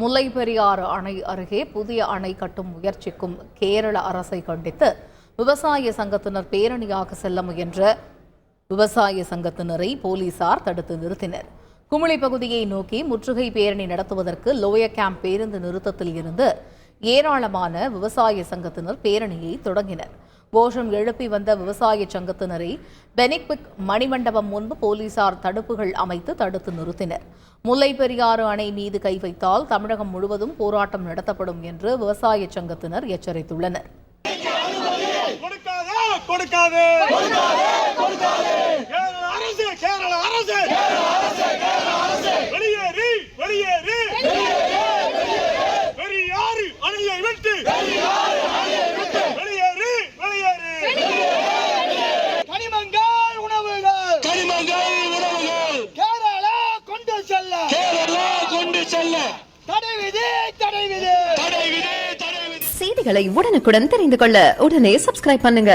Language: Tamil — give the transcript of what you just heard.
முல்லை பெரியாறு அணை அருகே புதிய அணை கட்டும் முயற்சிக்கும் கேரள அரசை கண்டித்து விவசாய சங்கத்தினர் பேரணியாக செல்ல முயன்ற விவசாய சங்கத்தினரை போலீசார் தடுத்து நிறுத்தினர். குமிளி பகுதியை நோக்கி முற்றுகை பேரணி நடத்துவதற்கு லோய கேம்ப் பேருந்து நிறுத்தத்தில் இருந்து ஏராளமான விவசாய சங்கத்தினர் பேரணியை தொடங்கினர். கோஷம் எழுப்பி வந்த விவசாய சங்கத்தினரை பெனிக்பிக் மணிமண்டபம் முன்பு போலீசார் தடுப்புகள் அமைத்து தடுத்து நிறுத்தினர். முல்லை பெரியாறு அணை மீது கை வைத்தால் தமிழகம் முழுவதும் போராட்டம் நடத்தப்படும் என்று விவசாய சங்கத்தினர் எச்சரித்துள்ளனர். கொடுக்காதே அரசு கேரள அரசு. வெளியேறு வெளியேறு. பெரியாறு அணையை விட்டு வெளியேறு வெளியேறு கனிமங்கள் உணவுகள் கனிமங்கள் உணவுகள் கேரளா கொண்டு செல்ல. கேரளா கொண்டு செல்ல. தடை விதி தடை விதி. தடை விதி தடை விதி. செய்திகளை உடனுக்குடன் தெரிந்து கொள்ள உடனே சப்ஸ்கிரைப் பண்ணுங்க.